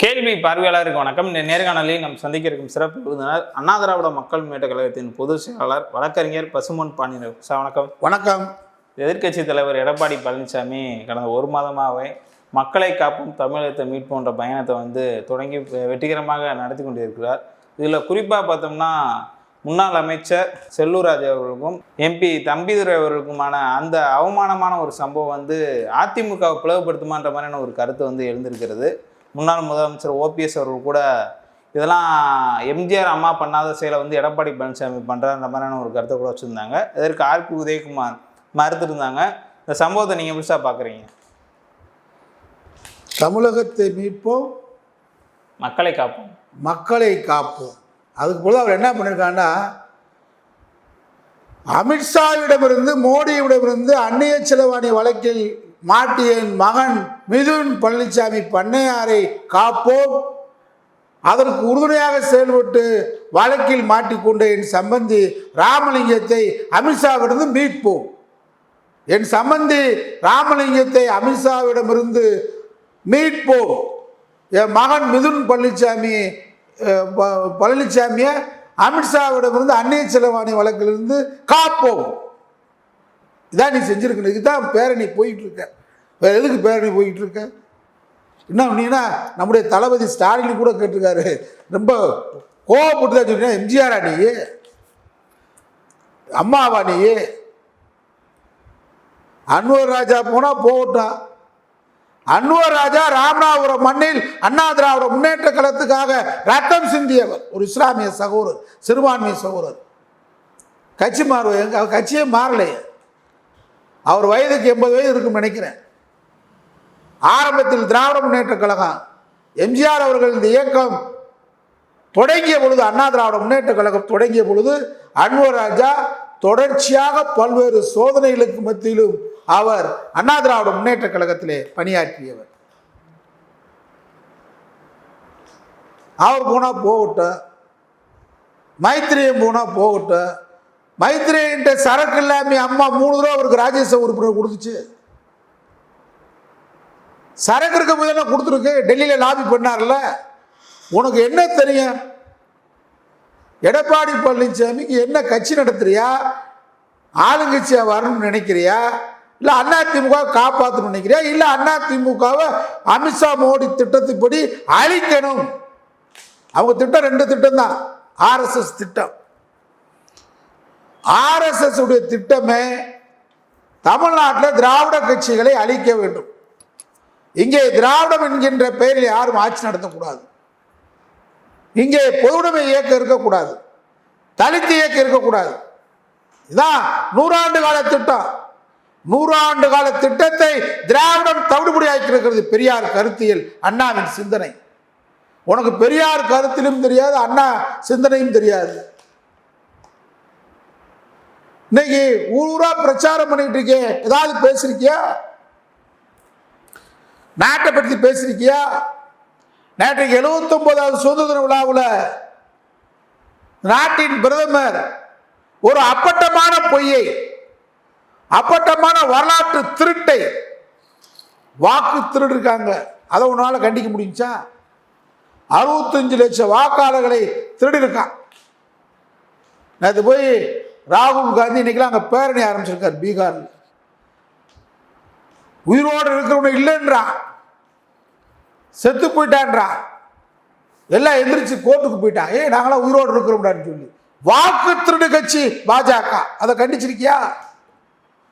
கேள்வி பார்வையாளருக்கு வணக்கம். இந்த நேர்காணலில் நாம் சந்திக்க இருக்கும் சிறப்பு விருந்தினர் அண்ணா திராவிட மக்கள் முன்னேற்ற கழகத்தின் பொதுச் செயலாளர் வழக்கறிஞர் பசுமன் பாண்டியன். சார் வணக்கம். வணக்கம். எதிர்க்கட்சி தலைவர் எடப்பாடி பழனிசாமி கடந்த ஒரு மாதமாகவே மக்களை காப்பும் தமிழகத்தை மீட்போன்ற பயணத்தை வந்து தொடங்கி வெற்றிகரமாக நடத்தி கொண்டிருக்கிறார். இதில் குறிப்பாக பார்த்தோம்னா முன்னாள் அமைச்சர் செல்லூர் ராஜு அவர்களுக்கும் எம்பி தம்பிதுரை அவர்களுக்குமான அந்த அவமானமான ஒரு சம்பவம் வந்து அதிமுகவை பிளவுபடுத்துமான்ற மாதிரியான ஒரு கருத்து வந்து எழுந்திருக்கிறது. முன்னாள் முதலமைச்சர் ஓபிஎஸ் அவர்கள் கூட இதெல்லாம் எம்ஜிஆர் அம்மா பண்ணாத செயலை வந்து எடப்பாடி பழனிசாமி பண்ணுறான்ற மாதிரியான ஒரு கருத்தை கூட வச்சுருந்தாங்க. இதற்கு ஆர்பி உதயகுமார் மறுத்திருந்தாங்க. இந்த சம்பவத்தை நீங்கள் சார் பார்க்குறீங்க தமிழகத்தை மீட்போம். மக்களை காப்போம். மக்களை காப்போம். அதுக்கு பொழுது அவர் என்ன பண்ணியிருக்காங்கன்னா அமித்ஷாவிடமிருந்து மோடியிடமிருந்து அந்நிய செலவாணி வழக்கில் மாட்டிய என் மகன் மிதுன் பழனிசாமி பண்ணையாரை காப்போம். அதற்கு உறுதுணையாக செயல்பட்டு வழக்கில் மாட்டிக்கொண்ட என் சம்பந்தி ராமலிங்கத்தை அமித்ஷாவிடமிருந்து மீட்போம். என் சம்பந்தி ராமலிங்கத்தை அமித்ஷாவிடமிருந்து மீட்போம். என் மகன் மிதுன் பழனிசாமி ப- பழனிசாமியை அமித்ஷாவிடமிருந்து அன்னிய செலவாணி வழக்கிலிருந்து காப்போம். இதான் நீ செஞ்சிருக்கணும். இதுதான் பேரணி போயிட்டு இருக்க. வேறு எதுக்கு பேரணி போய்கிட்டு இருக்க? என்ன அப்படின்னா நம்முடைய தளபதி ஸ்டாலின் கூட கேட்டிருக்காரு. ரொம்ப கோவப்பட்டு தான் சொன்னீங்க எம்ஜிஆர் நீ? அம்மாவா நீ? அன்வர் ராஜா போனால் போகட்டும். அன்வர் ராஜா ராமநாதபுரம் மண்ணில் அண்ணா திராவிட முன்னேற்ற கழகத்துக்காக ரத்தம் சிந்தியவர். ஒரு இஸ்லாமிய சகோதரர் சிறுபான்மை சகோதரர். கட்சி மாறுவது எங்க கட்சியே மாறலையே. அவர் வயதுக்கு எண்பது வயது இருக்குன்னு நினைக்கிறேன். ஆரம்பத்தில் திராவிட முன்னேற்ற கழகம் எம்ஜிஆர் அவர்கள் இந்த இயக்கம் தொடங்கிய பொழுது அண்ணா திராவிட முன்னேற்ற கழகம் தொடங்கிய பொழுது அன்வர் ராஜா தொடர்ச்சியாக பல்வேறு சோதனைகளுக்கு மத்தியிலும் அவர் அண்ணா திராவிட முன்னேற்ற கழகத்திலே பணியாற்றியவர். அவர் போனால் போகட்டும் மைத்திரியம் போனால் போகட்டும் மைத்திரியன்ட்ட சரக்கு இல்லாமல் அம்மா மூணு தடவை அவருக்கு ராஜ்யசபா உறுப்பினர் கொடுத்துச்சு. சரக்கு இருக்க போது என்ன கொடுத்துருக்கு. டெல்லியில் லாபி பண்ணார்ல. உனக்கு என்ன தெரியும்? எடப்பாடி பழனிசாமிக்கு என்ன கட்சி நடத்துறியா? ஆளுங்கட்சியாக வரணும்னு நினைக்கிறியா? இல்லை அதிமுக காப்பாற்றணும்னு நினைக்கிறியா? இல்லை அதிமுகவை அமித்ஷா மோடி திட்டத்துப்படி அழிக்கணும். அவங்க திட்டம் ரெண்டு திட்டம் தான். ஆர்எஸ்எஸ் திட்டம். ஆர்எஸ்எஸ் உடைய திட்டமே தமிழ்நாட்டில் திராவிட கட்சிகளை அழிக்க வேண்டும். இங்கே திராவிடம் என்கின்ற பெயரில் யாரும் ஆட்சி நடத்தக்கூடாது. இங்கே பொதுவுடைமை இயக்கம் இருக்கக்கூடாது. தலித்து இயக்கம் இருக்கக்கூடாது. இதான் நூறாண்டு கால திட்டம். நூறாண்டு கால திட்டத்தை திராவிடம் தவிடுபடியாக்கி இருக்கிறது பெரியார் கருத்தியல் அண்ணாவின் சிந்தனை. உனக்கு பெரியார் கருத்திலும் தெரியாது அண்ணா சிந்தனையும் தெரியாது. இன்னைக்கு ஊர் ஊரா பிரச்சாரம் பண்ணிட்டு இருக்கே. ஏதாவது பேசிருக்கியா? நாட்டை பற்றி பேசியிருக்கியா? நேற்றைக்கு எழுபத்தொன்பதாவது சுதந்திர விழாவில் நாட்டின் பிரதமர் ஒரு அப்பட்டமான பொய்யை அப்பட்டமான வரலாற்று திருட்டை வாக்கு திருடிருக்காங்க. அதை உன்னால் கண்டிக்க முடிஞ்சா? அறுபத்தஞ்சு லட்சம் வாக்காளர்களை திருடி இருக்கான் நேற்று போய் ராகுல் காந்தி இன்னைக்கெல்லாம் அங்கே பேரணி ஆரம்பிச்சிருக்கார் பீகாரில். உயிரோடு இருக்கிறவன இல்லைன்றான். செத்து போயிட்டான்றா? எல்லாம் எந்திரிச்சு கோர்ட்டுக்கு போயிட்டான் ஏய் நாங்களாம் உயிரோடு இருக்கிறோம்டான்னு சொல்லி. வாக்கு திருடு கட்சி பாஜக. அதை கண்டிச்சிருக்கியா?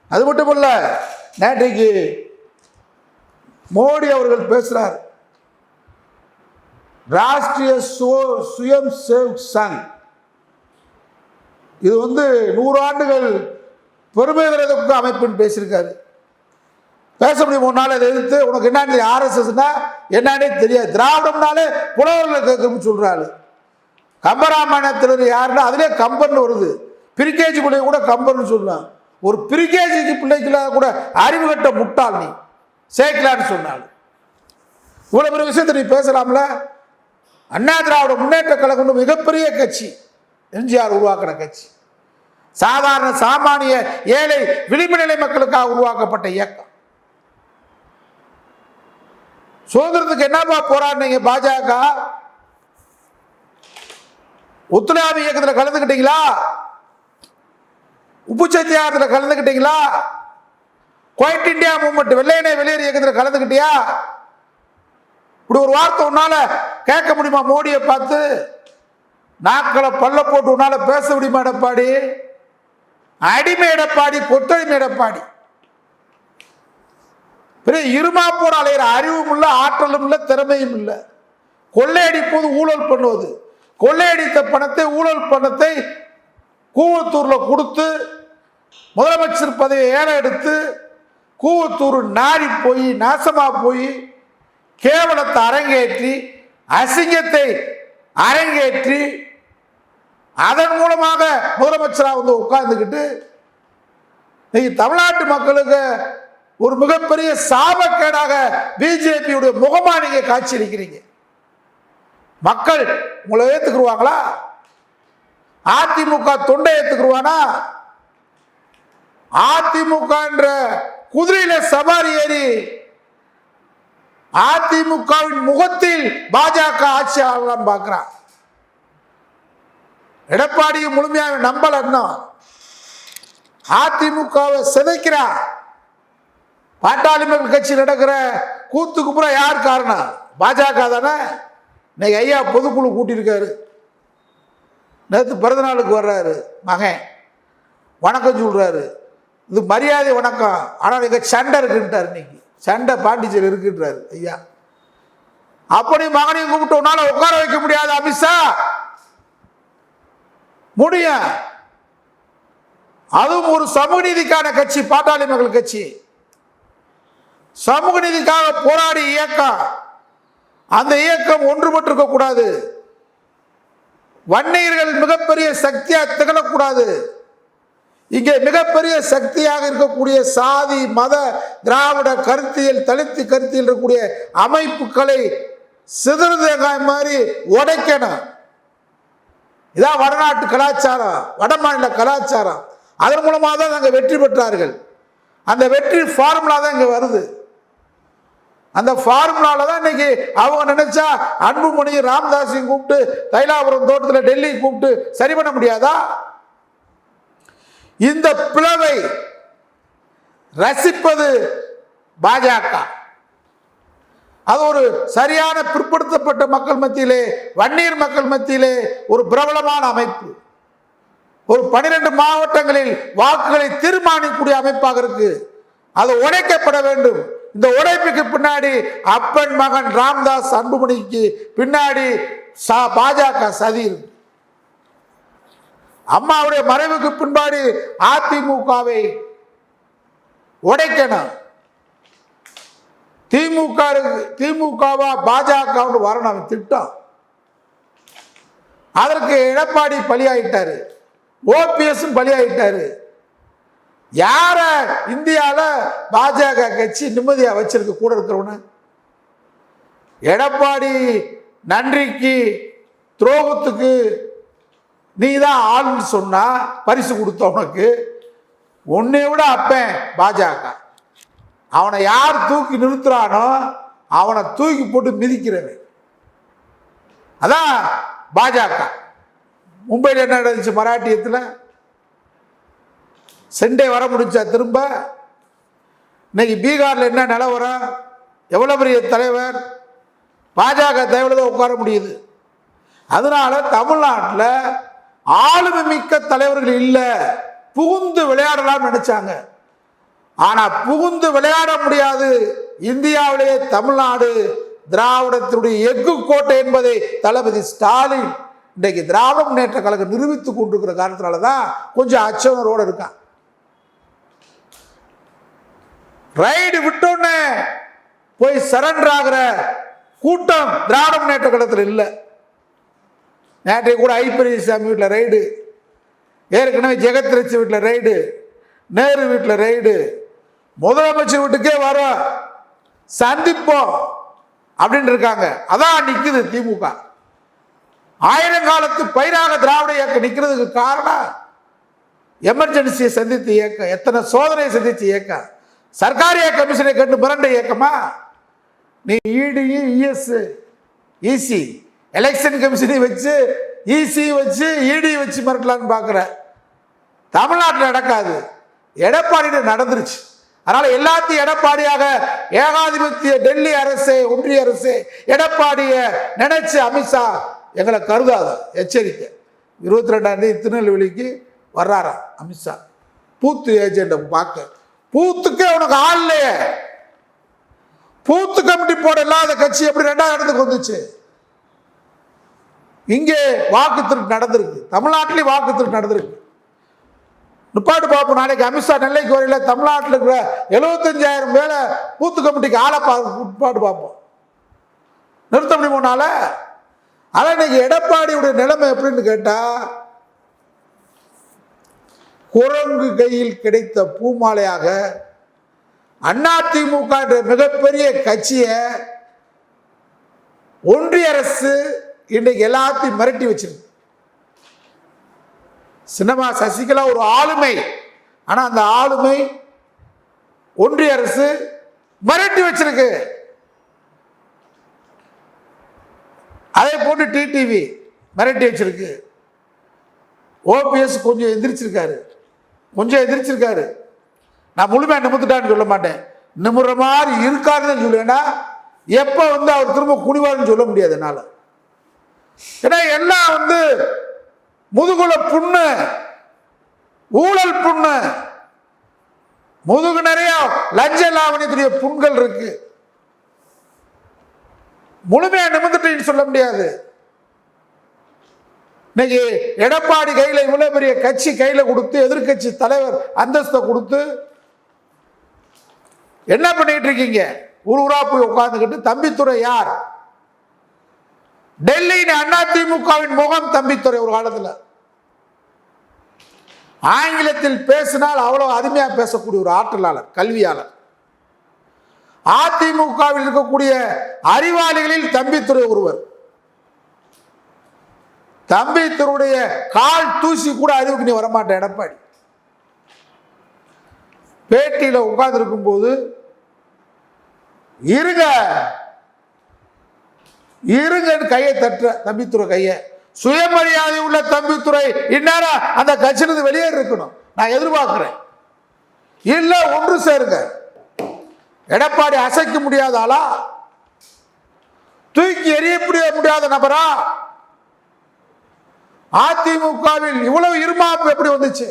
அது மட்டும் இல்ல நேற்றைக்கு மோடி அவர்கள் பேசுறார். ராஷ்டிரிய சுயம் சேவ் சங். இது வந்து நூறு ஆண்டுகள் பெருமை விரதக்கு அமைப்புன்னு பேசியிருக்காரு. பேச முடியும் மூணு நாள் அதை எதிர்த்து உனக்கு என்னன்னு ஆர்எஸ்எஸ்னா என்னன்னே தெரியாது. திராவிடம்னாலே புலவர்களை கேட்கும்னு சொல்கிறாள் கம்பராமாயணத்தில் யாருன்னா அதுலேயே கம்பர்னு வருது. பிரிகேஜி பிள்ளை கூட கம்பன் சொல்கிறான் ஒரு பிரிகேஜிக்கு பிள்ளைக்குள்ள கூட அறிவு கட்ட முட்டாள் நீ. சேர்க்கலான்னு சொன்னாள் இவ்வளோ பெரிய விஷயத்தை நீ பேசலாம்ல? அண்ணா திராவிட முன்னேற்ற கழகம் மிகப்பெரிய கட்சி. எம்ஜிஆர் உருவாக்கின கட்சி. சாதாரண சாமானிய ஏழை விளிம்பு நிலை மக்களுக்காக உருவாக்கப்பட்ட இயக்கம். சுதந்திரத்துக்கு என்னப்பா போராடினீங்க? பாஜக? ஒத்துழையாமை இயக்கத்தில் கலந்துக்கிட்டீங்களா? உப்பு சத்தியாகத்தில் கலந்துக்கிட்டீங்களா? குவைட் இந்தியா மூமெண்ட் வெள்ளையனே வெளியேறு இயக்கத்தில் கலந்துக்கிட்டியா? இப்படி ஒரு வார்த்தை உன்னால கேட்க முடியுமா? மோடியை பார்த்து நாக்களை பல்ல போட்டு உன்னால பேச முடியுமா எடப்பாடி? அடிமை எடப்பாடி கொத்தடிமை எடப்பாடி. பெரிய இருமாப்போட அலையிற அறிவும் இல்லை ஆற்றலும் இல்லை திறமையும் இல்லை கொள்ளையடிப்போது ஊழல் பண்ணுவது. கொள்ளையடித்த பணத்தை ஊழல் பணத்தை கூவத்தூரில் கொடுத்து முதலமைச்சர் பதவியை ஏற எடுத்து கூவத்தூர் நாடி போய் நாசமாக போய் கேவலத்தை அரங்கேற்றி அசிங்கத்தை அரங்கேற்றி அதன் மூலமாக முதலமைச்சராக வந்து உட்கார்ந்துக்கிட்டு இன்னைக்கு தமிழ்நாட்டு மக்களுக்கு ஒரு மிகப்பெரிய சாபக்கேடாக பிஜேபியுடைய முகமா நீங்க காட்சியளிக்கிறீங்க. மக்கள் உங்களை ஏத்துக்குருவாங்களா? அதிமுக தொண்டை ஏத்துக்குருவானா? அதிமுக என்ற குதிரையில சவாரி ஏறி அதிமுகவின் முகத்தில் பாஜக ஆட்சி ஆகலாம் பார்க்கிறான். எடப்பாடியை முழுமையாக நம்பல இன்னும். அதிமுகவை சிதைக்கிறான். பாட்டாளி மக்கள் கட்சி நடக்கிற கூத்துக்கு பூரா யார் காரணம்? பாஜக தானே? இன்னைக்கு ஐயா பொதுக்குழு கூட்டியிருக்காரு. நேற்று பிறந்த நாளுக்கு வர்றாரு மகன். வணக்கம் சொல்கிறாரு இது மரியாதை வணக்கம். ஆனால் இங்கே சண்டை இருக்குன்ட்டார் இன்னைக்கு. சண்டை பாண்டிச்சேரி இருக்குன்றாரு ஐயா. அப்படி மகனையும் கூப்பிட்டு உன்னால் உட்கார வைக்க முடியாது அமித்ஷா. முடியும். அதுவும் ஒரு சமூக நீதிக்கான கட்சி பாட்டாளி மக்கள் கட்சி. சமூக நீதிக்காக போராடி இயக்கம். அந்த இயக்கம் ஒன்றுபட்டிருக்க கூடாது வன்னியர்கள் மிகப்பெரிய சக்தியாக திகழக்கூடாது. இங்கே மிகப்பெரிய சக்தியாக இருக்கக்கூடிய சாதி மத திராவிட கருத்தியல் தலித்து கருத்தியல் இருக்கக்கூடிய அமைப்புகளை சிதறதேங்காய் மாதிரி உடைக்கணும். இதான் வடநாட்டு கலாச்சாரம் வட மாநில கலாச்சாரம். அதன் மூலமாக தான் நாங்கள் வெற்றி பெற்றார்கள். அந்த வெற்றி ஃபார்முலா தான் இங்கே வருது. அந்த ஃபார்முலால தான் இன்னைக்கு அவங்க நினைச்சா அன்புமணியும் ராமதாஸையும் கூப்பிட்டு தைலாபுரம் தோட்டத்தில் டெல்லி கூப்பிட்டு சரி பண்ண முடியாதா? இந்த பிளவை ரசிப்பது பாஜக. அது ஒரு சரியான பிற்படுத்தப்பட்ட மக்கள் மத்தியிலே வன்னியர் மக்கள் மத்தியிலே ஒரு பிரபலமான அமைப்பு. ஒரு பனிரெண்டு மாவட்டங்களில் வாக்குகளை தீர்மானிக்கக்கூடிய அமைப்பாக இருக்கு. அது உடைக்கப்பட வேண்டும். இந்த உடைப்புக்கு பின்னாடி அப்பன் மகன் ராம்தாஸ் அன்புமணிக்கு பின்னாடி சா பாஜக சதி இருக்கு அம்மாவுடைய மறைவுக்கு பின்பாடு அதிமுகவை உடைக்கணும். திமுக திமுகவா பாஜக வரணும் அவன் திட்டம். அதற்கு எடப்பாடி பலியாயிட்டாரு. ஓபிஎஸ் பலியாயிட்டாரு. யார இந்தியாவில் பாஜக கட்சி நிம்மதியாக வச்சிருக்க கூட இருக்கிறவன? எடப்பாடி நன்றிக்கு துரோகத்துக்கு நீ தான் ஆள்னு சொன்னா பரிசு கொடுத்த உனக்கு. உன்னை விட அப்பேன் பாஜக. அவனை யார் தூக்கி நிறுத்துறானோ அவனை தூக்கி போட்டு மிதிக்கிறவன். அதான் பாஜக. மும்பையில் என்ன நடந்துச்சு மராட்டியத்தில்? சென்டே வர முடிச்சா திரும்ப? இன்னைக்கு பீகாரில் என்ன நிலவரம் எவ்வளோ பெரிய தலைவர்? பாஜக தலைவரில் தான் உட்கார முடியுது. அதனால தமிழ்நாட்டில் ஆளுமை மிக்க தலைவர்கள் இல்லை. புகுந்து விளையாடலாம்னு நினச்சாங்க. ஆனால் புகுந்து விளையாட முடியாது. இந்தியாவிலேயே தமிழ்நாடு திராவிடத்தினுடைய எஃகு கோட்டை என்பதை தளபதி ஸ்டாலின் இன்றைக்கு திராவிட முன்னேற்ற கழகம் நிரூபித்துக் கொண்டிருக்கிற காரணத்தினால தான் கொஞ்சம் அச்சவனரோடு இருக்கான். ரைடு விட்டோன்னே போய் சரண்டர் ஆகிற கூட்டம் திராவிட முன்னேற்ற கழகத்தில் இல்லை. நேற்றைய கூட ஐப்பரிய சாமி வீட்டில் ரைடு ஏற்கனவே ஜெகத்ரட்சி வீட்டில் ரைடு நேரு வீட்டில் ரைடு முதலமைச்சர் வீட்டுக்கே வரோம் சந்திப்போம் அப்படின்னு இருக்காங்க. அதான் நிற்குது திமுக. ஆயிரங்காலத்து பயிராக திராவிட இயக்கம் நிற்கிறதுக்கு காரணம் எமர்ஜென்சியை சந்தித்து இயக்கம். எத்தனை சோதனையை சந்தித்து இயக்கம். சர்க்காரிய கமிஷனை கண்டு மிரண்ட இயக்கமா? நீ E இடியும் இஎஸ் ஈசி எலெக்ஷன் கமிஷனை வச்சு இசி வச்சு இடி வச்சு மிரட்டலான்னு பார்க்குற தமிழ்நாட்டில் நடக்காது. எடப்பாடியில் நடந்துருச்சு. அதனால் எல்லாத்தையும் எடப்பாடியாக ஏகாதிபத்திய டெல்லி அரசு ஒன்றிய அரசு எடப்பாடியை நினைச்சு அமித்ஷா எங்களை கருதாத எச்சரிக்கை. இருபத்தி ரெண்டாம் தேதி திருநெல்வேலிக்கு வர்றாராம் அமித்ஷா. பூத்து ஏஜெண்ட்டை பார்க்க. பூத்துக்கே உனக்கு ஆள் இல்லையே. பூத்து கமிட்டி போட இல்லாத கட்சி எப்படி ரெண்டாவது இடத்துக்கு வந்துச்சு? இங்கே வாக்கு திருட்டு நடந்திருக்கு. தமிழ்நாட்டிலேயும் வாக்கு திருட்டு நடந்திருக்கு. நிப்பாட்டு பார்ப்போம். நாளைக்கு அமித்ஷா நெல்லைக்கு வரையில தமிழ்நாட்டில் இருக்கிற எழுபத்தஞ்சாயிரம் பேரை பூத்து கமிட்டிக்கு ஆளை பா நிப்பாட்டு பார்ப்போம். நிறுத்த முடியுமோனால ஆனால் இன்னைக்கு எடப்பாடியுடைய நிலைமை எப்படின்னு கேட்டால் குரங்கு கையில் கிடைத்த பூமாலையாக அதிமுக என்ற மிகப்பெரிய கட்சியை ஒன்றிய அரசு இன்றைக்கு எல்லாத்தையும் மிரட்டி வச்சிருக்கு. சின்னமா சசிகலா ஒரு ஆளுமை. ஆனால் அந்த ஆளுமை ஒன்றிய அரசு மிரட்டி வச்சிருக்கு. அதே போட்டு டிடிவி மிரட்டி வச்சிருக்கு. ஓபிஎஸ் கொஞ்சம் எந்திரிச்சிருக்காரு. கொஞ்சம் எந்திரிச்சிருக்காரு நான் முழுமையாக நிமித்துட்டான்னு சொல்ல மாட்டேன். நிமிர்ற மாதிரி இருக்காருன்னு சொல்லுவேன்னா எப்போ வந்து அவர் திரும்ப குடிவாருன்னு சொல்ல முடியாது என்னால். ஏன்னா எல்லாம் வந்து முதுகுல புண்ணு ஊழல் புண்ணு. முதுகு நிறைய லஞ்ச லாவணியத்துடைய புண்கள் இருக்கு. முழுமையாக நிமிந்துட்டேன்னு சொல்ல முடியாது. இன்னைக்கு எடப்பாடி கையில் இவ்வளோ பெரிய கட்சி கையில் கொடுத்து எதிர்க்கட்சி தலைவர் அந்தஸ்தை கொடுத்து என்ன பண்ணிட்டு இருக்கீங்க? ஊர் ஊரா போய் உட்கார்ந்துக்கிட்டு தம்பித்துறை யார்? டெல்லியின் அதிமுகவின் முகம் தம்பித்துறை ஒரு காலத்தில். ஆங்கிலத்தில் பேசினால் அவ்வளோ அருமையாக பேசக்கூடிய ஒரு ஆற்றலாளர் கல்வியாளர். அதிமுகவில் இருக்கக்கூடிய அறிவாளிகளில் தம்பித்துறை ஒருவர். தம்பித்துறையுடைய கால் தூசி கூட அறிவுக்கு நீ வரமாட்ட எடப்பாடி. பேட்டியில் உட்கார்ந்துருக்கும் போது இருங்க. இருங்கன்னு கையை தட்டுற தம்பித்துறை கையை. சுயமரியாதை உள்ள தம்பித்துறை இந்நேரம் அந்த கட்சியிலிருந்து வெளியே இருக்கணும். நான் எதிர்பார்க்கிறேன். இல்லை ஒன்று சேருங்க. எடப்பாடி அசைக்க முடியாதாளா தூக்கி தூக்கி எறியப்படிய முடியாத நபரா? அதிமுகவில் இவ்வளவு இருமாப்பு எப்படி வந்துச்சு?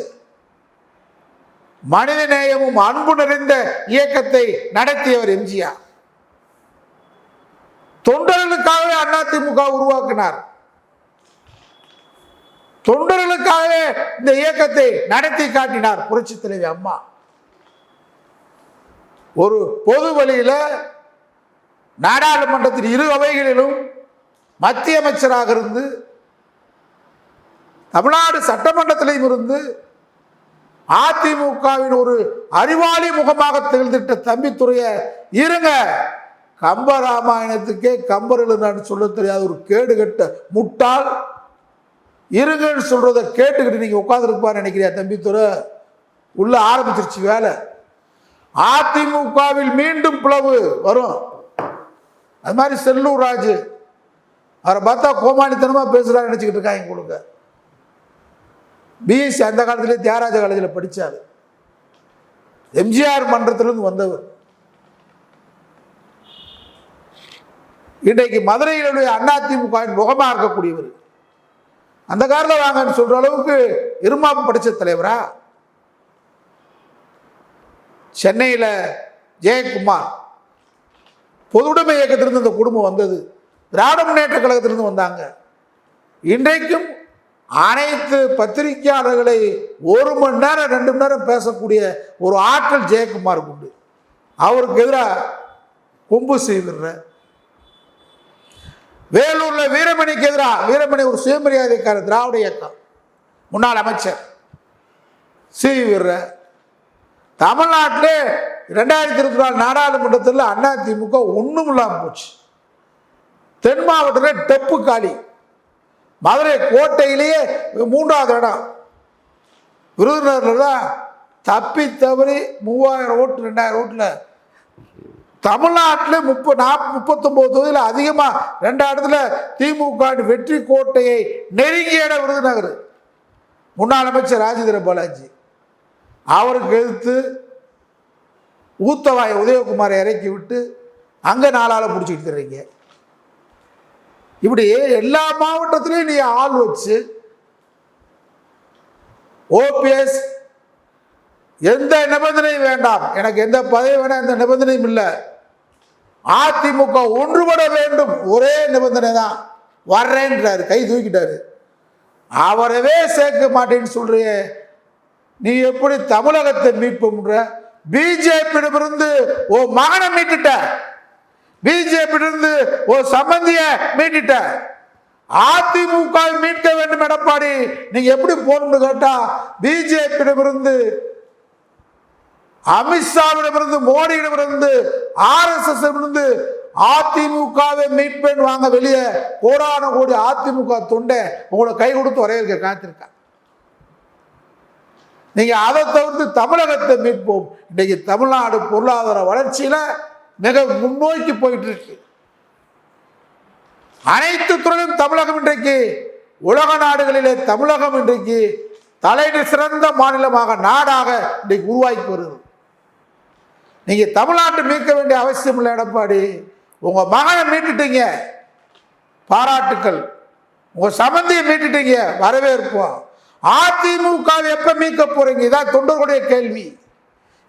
மனித நேயமும் அன்பு நிறைந்த இயக்கத்தை நடத்தியவர் எம்ஜிஆர். தொண்டர்களுக்காகவே அதிமுக உருவாக்கினார். தொண்டர்களுக்காகவே இந்த இயக்கத்தை நடத்தி காட்டினார் புரட்சி தலைவி அம்மா. ஒரு பொது வழியில நாடாளுமன்றத்தின் இரு அவைகளிலும் மத்திய அமைச்சராக இருந்து தமிழ்நாடு சட்டமன்றத்திலையும் இருந்து அதிமுகவின் ஒரு அறிவாளி முகமாக திகழ்ந்திட்ட தம்பித்துறைய இருங்க. கம்ப ராமாயணத்துக்கே கம்பர் நான் சொல்ல தெரியாத ஒரு கேடு கட்ட முட்டாள். இருங்கன்னு சொல்கிறத கேட்டுக்கிட்டு நீங்க உட்காந்துருப்பான்னு நினைக்கிறியா தம்பித்துறை? உள்ள ஆரம்பிச்சிருச்சு வேலை. அதிமுகவில் மீண்டும் பிளவு வரும். அது மாதிரி செல்லூர் ராஜு. அவரை பார்த்தா கோமாளித்தனமா பேசுறாரு நினைச்சுக்கிட்டு இருக்காங்க கொடுங்க பிஎஸ்சி அந்த காலத்திலே தியாகராஜ காலேஜில் படித்தார் எம்ஜிஆர் மன்றத்திலிருந்து வந்தவர். இன்றைக்கு மதுரையிலுடைய அதிமுகவின் முகமாக இருக்கக்கூடியவர். அந்த காரில் வாங்கன்னு சொல்கிற அளவுக்கு இருமாப்பு படித்த தலைவரா? சென்னையில் ஜெயக்குமார். பொதுவுடைமை இயக்கத்திலிருந்து இந்த குடும்பம் வந்தது. திராவிட முன்னேற்ற கழகத்திலிருந்து வந்தாங்க. இன்றைக்கும் அனைத்து பத்திரிகையாளர்களை ஒரு மணி நேரம் ரெண்டு மணி நேரம் பேசக்கூடிய ஒரு ஆற்றல் ஜெயக்குமாருக்கு உண்டு. அவருக்கு எதிராக கொம்பு செய்விடுற. வேலூரில் வீரமணிக்கு எதிராக வீரமணி ஒரு சுயமரியாதைக்கார திராவிட இயக்கம். முன்னாள் அமைச்சர் சி வீர தமிழ்நாட்டிலே ரெண்டாயிரத்தி இருபத்தி நாலு நாடாளுமன்றத்தில் அதிமுக ஒன்றும் இல்லாமல் போச்சு. தென் மாவட்டத்தில் டெப்பு காலி. மதுரை கோட்டையிலேயே மூன்றாவது இடம் விருதுநகரில் தான் தப்பி தவறி மூவாயிரம் ஓட்டு ரெண்டாயிரம் ஓட்டில். தமிழ்நாட்டில் முப்ப நாப் முப்பத்தொம்போது தொகுதியில் அதிகமாக ரெண்டு இடத்துல திமுக வெற்றி கோட்டையை நெருங்கிய இடம் விருதுநகர். முன்னாள் அமைச்சர் ராஜேந்திர பாலாஜி. அவருக்கு எதிர்த்து ஊத்தவாய் உதயகுமாரை இறக்கி விட்டு அங்கே நாளால் பிடிச்சிக்கிட்டு தர்றீங்க இப்படி எல்லா மாவட்டத்திலையும் நீ ஆள் வச்சு ஓபிஎஸ் எந்த நிபந்தனையும் வேண்டாம். எனக்கு எந்த பதவி வேணாம் எந்த நிபந்தனையும் இல்லை. அதிமுக ஒன்றுபட வேண்டும். ஒரே நிபந்தனை தான். வர்றேன்றாரு. கை தூக்கிட்டாரு. அவரவே சேர்க்க மாட்டேன்னு சொல்றியே. நீ எப்படி தமிழகத்தை மீட்புன்ற பிஜேபியிடமிருந்து ஓ மகனை மீட்டுட்ட. பிஜேபியிலிருந்து ஒரு சம்பந்திய மீட்டுட்ட. அதிமுக மீட்க வேண்டும் எடப்பாடி நீங்க எப்படி போகணும்னு கேட்டா பிஜேபியிடமிருந்து அமித்ஷாவிடமிருந்து மோடியிடமிருந்து ஆர்எஸ்எஸ் இருந்து அதிமுகவை மீட்பேன் வாங்க வெளியே கோடான கோடி அதிமுக தொண்டை உங்களை கை கொடுத்து வரையிருக்க காத்திருக்கேன் நீங்க அதை தவிர்த்து தமிழகத்தை மீட்போம். இன்னைக்கு தமிழ்நாடு பொருளாதார வளர்ச்சியில மிக முன்னோக்கி போயிட்டு இருக்கு அனைத்து துறையிலும் தமிழகம் இன்றைக்கு உலக நாடுகளிலே தமிழகம் இன்றைக்கு தலைமை சிறந்த மாநிலமாக நாடாக இன்றைக்கு உருவாக்கி வருகிறது நீங்க தமிழ்நாட்டை மீட்க வேண்டிய அவசியம் இல்லை எடப்பாடி. உங்க மகனை மீட்டுட்டீங்க. பாராட்டுக்கள். உங்க சம்பந்தியை மீட்டுட்டீங்க. வரவேற்போம் அதிமுக எப்போ எப்ப மீட்க போறீங்க? இதான் தொண்டர்களுடைய கேள்வி.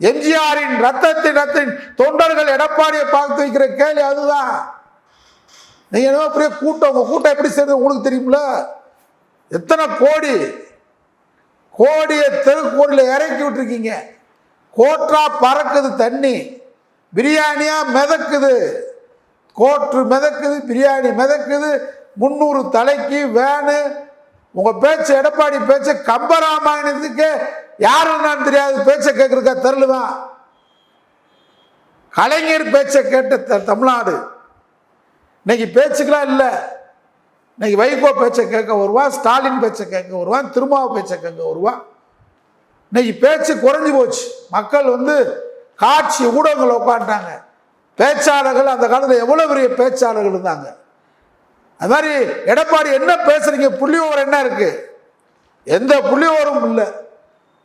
எம்ஜிஆரின் ரத்தத்தின் ரத்தின் தொண்டர்கள் எடப்பாடியை பார்த்து வைக்கிற கேள்வி அதுதான். நீங்க என்ன பெரிய கூட்டம் உங்க கூட்டம் எப்படி சேர்ந்து உங்களுக்கு தெரியுமில? எத்தனை கோடி கோடியை தெருக்கோடியில் இறக்கி விட்டுருக்கீங்க. கோற்றா பறக்குது தண்ணி பிரியாணியா மிதக்குது. கோற்று மிதக்குது பிரியாணி மிதக்குது முந்நூறு தலைக்கு வேனு. உங்கள் பேச்சு எடப்பாடி பேச்சு கம்பராமாயணத்துக்கு யாருன்னு தெரியாது. பேச்சை கேட்குறக்கா தெருளுதான் கலைஞர் பேச்சை கேட்ட த- தமிழ்நாடு. இன்னைக்கு பேச்சுக்கெல்லாம் இல்லை. இன்னைக்கு வைகோ பேச்சை கேட்க வருவான் ஸ்டாலின் பேச்சை கேட்க வருவான் திருமாவை பேச்சை கேட்க வருவான் இன்னைக்கு பேச்சு குறைஞ்சி போச்சு. மக்கள் வந்து காட்சி ஊடகங்கள் உட்காந்துட்டாங்க பேச்சாளர்கள் அந்த காலத்தில் எவ்வளோ பெரிய பேச்சாளர்கள் இருந்தாங்க. அது மாதிரி எடப்பாடி என்ன பேசுறீங்க? புள்ளியோரம் என்ன இருக்கு? எந்த புள்ளியோரும் இல்லை.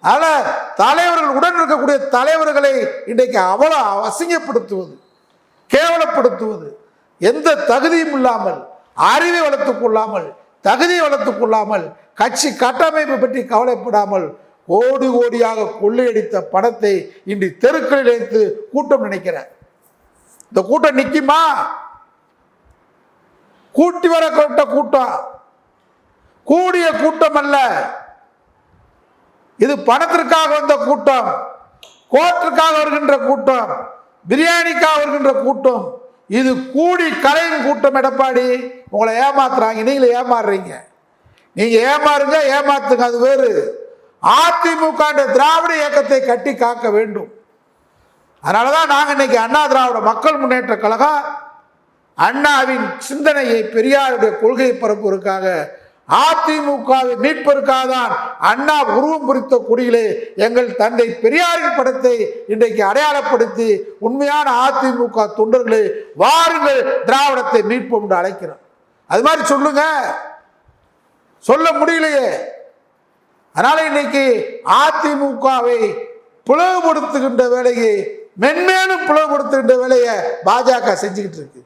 அதனால் தலைவர்கள் உடன் இருக்கக்கூடிய தலைவர்களை இன்றைக்கு அவ்வளோ அசிங்கப்படுத்துவது கேவலப்படுத்துவது எந்த தகுதியும் இல்லாமல் அறிவை வளர்த்து கொள்ளாமல் தகுதியை வளர்த்து கொள்ளாமல் கட்சி கட்டமைப்பு பற்றி கவலைப்படாமல் கோடி கோடியாக கொள்ளையடித்த பணத்தை இன்று தெருக்களில் எடுத்து கூட்டம் நினைக்கிறேன் இந்த கூட்டம் நிற்குமா கூட்டி வரப்பட்ட கூட்டம். கூடிய கூட்டம் அல்ல. இது பணத்திற்காக வந்த கூட்டம் கோட்டிற்காக வருகின்ற கூட்டம் பிரியாணிக்காக வருகின்ற கூட்டம். இது கூடி கலையும் கூட்டம் எடப்பாடி. உங்களை ஏமாத்துறாங்க. நீங்களே ஏமாறுறீங்க. நீங்க ஏமாறுங்க ஏமாத்துங்க. அது வேறு. அதிமுக திராவிட இயக்கத்தை கட்டி காக்க வேண்டும். அதனால தான் நாங்கள் இன்னைக்கு அண்ணா திராவிட மக்கள் முன்னேற்ற கழகம் அண்ணாவின் சிந்தனையை பெரியாருடைய கொள்கை பரப்புவதற்காக அதிமுகவை மீட்பதற்காக தான் அண்ணா உருவம் குறித்த குடியிலே எங்கள் தந்தை பெரியாரின் படத்தை இன்றைக்கு அடையாளப்படுத்தி உண்மையான அதிமுக தொண்டர்களே வாருங்கள் திராவிடத்தை மீட்போம் என்று அழைக்கிறோம் அது மாதிரி சொல்லுங்க. சொல்ல முடியலையே. அதனால இன்னைக்கு அதிமுகவை பிளவுபடுத்துகின்ற வேலையை மென்மேலும் பிளவுபடுத்துகின்ற வேலையை பாஜக செஞ்சுக்கிட்டு இருக்கு.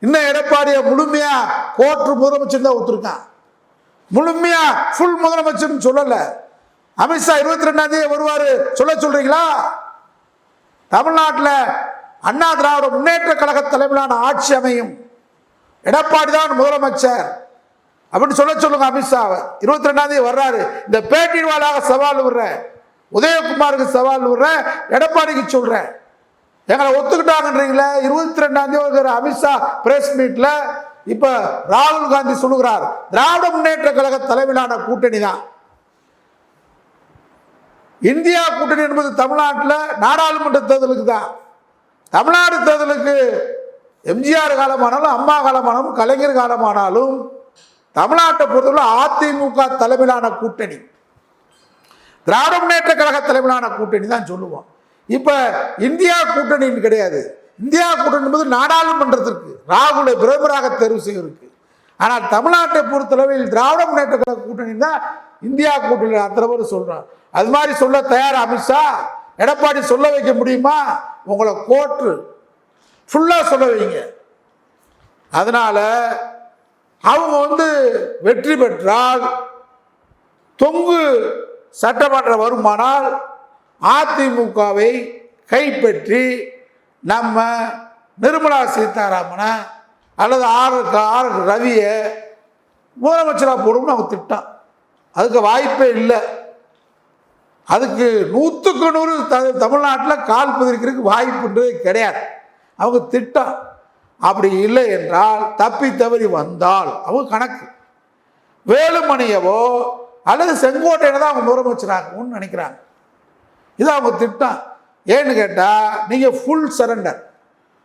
இன்னும் எடப்பாடியை முழுமையாக கோற்று முதலமைச்சர் தான் ஒத்துருக்கான். முழுமையா ஃபுல் முதலமைச்சர்னு சொல்லல. அமித்ஷா இருபத்தி ரெண்டாம் தேதி வருவார். சொல்ல சொல்றீங்களா? தமிழ்நாட்டில் அண்ணா திராவிட முன்னேற்ற கழக தலைமையிலான ஆட்சி அமையும். எடப்பாடி தான் முதலமைச்சர். அப்படின்னு சொல்ல சொல்லுங்க அமித்ஷாவை இருபத்தி ரெண்டாம் தேதி வர்றாரு. இந்த பேட்டி வாழாக சவால் விடுறேன் உதயகுமாருக்கு சவால் விடுறேன் எடப்பாடிக்கு சொல்றேன். எங்களை ஒத்துக்கிட்டாங்கன்றீங்களே இருபத்தி ரெண்டாம் தேதி அமித்ஷா பிரஸ் மீட்ல இப்ப ராகுல் காந்தி சொல்லுகிறார் திராவிட முன்னேற்ற கழக தலைமையிலான கூட்டணி தான். இந்தியா கூட்டணி என்பது தமிழ்நாட்டில் நாடாளுமன்ற தேர்தலுக்கு தான். தமிழ்நாடு தேர்தலுக்கு எம்ஜிஆர் காலமானாலும் அம்மா காலமானாலும் கலைஞர் காலமானாலும் தமிழ்நாட்டை பொறுத்தவரை அதிமுக தலைமையிலான கூட்டணி. திராவிட முன்னேற்ற கழக தலைமையிலான கூட்டணி தான் சொல்லுவோம். இப்போ இந்தியா கூட்டணின்னு கிடையாது. இந்தியா கூட்டணி என்பது நாடாளுமன்றத்திற்கு ராகுலை பிரதமராக தேர்வு செய்வதற்கு. ஆனால் தமிழ்நாட்டை பொறுத்தளவில் திராவிட முன்னேற்ற கழக கூட்டணி தான் இந்தியா கூட்டணி அத்தனை பேர் அது மாதிரி சொல்ல தயார் அமித்ஷா எடப்பாடி சொல்ல வைக்க முடியுமா? உங்களை கோற்று ஃபுல்லாக சொல்ல வைங்க. அதனால் அவங்க வந்து வெற்றி பெற்றால் தொங்கு சட்டமன்றம் வருமானால் அதிமுகவை கைப்பற்றி நம்ம நிர்மலா சீதாராமனை அல்லது ஆர் ஆர் ரவியை முதலமைச்சராக போடும்னு அவங்க திட்டம் அதுக்கு வாய்ப்பே இல்லை. அதுக்கு நூற்றுக்கு நூறு த தமிழ்நாட்டில் கால் பதிக்கிறதுக்கு வாய்ப்புன்றது கிடையாது. அவங்க திட்டம் அப்படி இல்லை என்றால் தப்பி தவறி வந்தால் அவங்க கணக்கு. வேலுமணியவோ அல்லது செங்கோட்டையில தான் அவங்க முதலமைச்சராகணும்னு நினைக்கிறாங்க. இது அவங்க திட்டம் ஏன்னு கேட்டால் நீங்கள் ஃபுல் சரண்டர்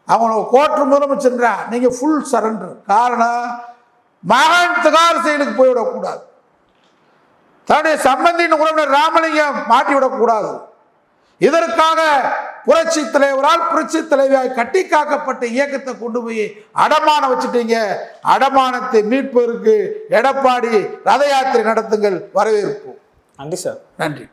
அவங்க கோட்டர் முதலமைச்சர்ன்றா நீங்கள் ஃபுல் சரண்டர் காரணம் மகன் திகார் செயலுக்கு போய்விடக்கூடாது. தன்னுடைய சம்பந்தியின் உறவினர் ராமலிங்கம் மாட்டி விடக்கூடாது இதற்காக புரட்சி தலைவரால் புரட்சி தலைவியாய் கட்டி காக்கப்பட்ட இயக்கத்தை கொண்டு போய் அடமானம் வச்சுட்டீங்க. அடமானத்தை மீட்பதற்கு எடப்பாடி ரத யாத்திரை நடத்துங்கள். வரவேற்போம். நன்றி சார். நன்றி.